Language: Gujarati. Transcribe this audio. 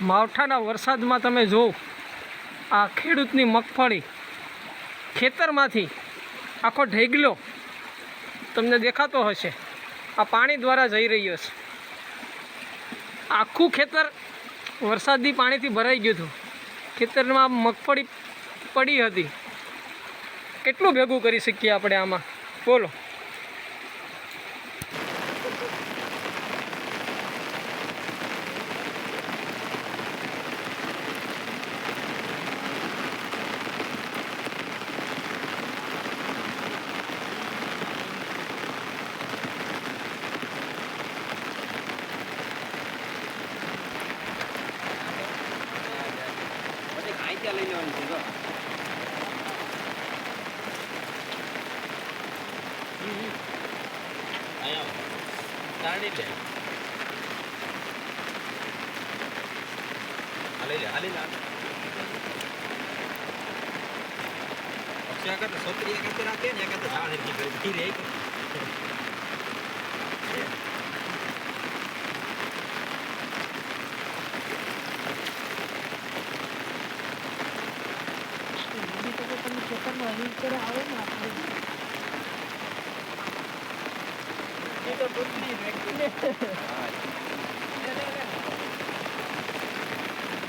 માવઠાના વરસાદમાં તમે જોવો આ ખેડૂતની મગફળી ખેતરમાંથી આખો ઢેગલો તમને દેખાતો હશે. આ પાણી દ્વારા જઈ રહ્યો છે. આખું ખેતર વરસાદી પાણીથી ભરાઈ ગયું હતું. ખેતરમાં મગફળી પડી હતી. કેટલું ભેગું કરી શકીએ આપણે આમાં? બોલો. લઈ લેવાની છે છોકરી એક રાખે ને એક હાથે ઝાડ કરી ધીરે એક હા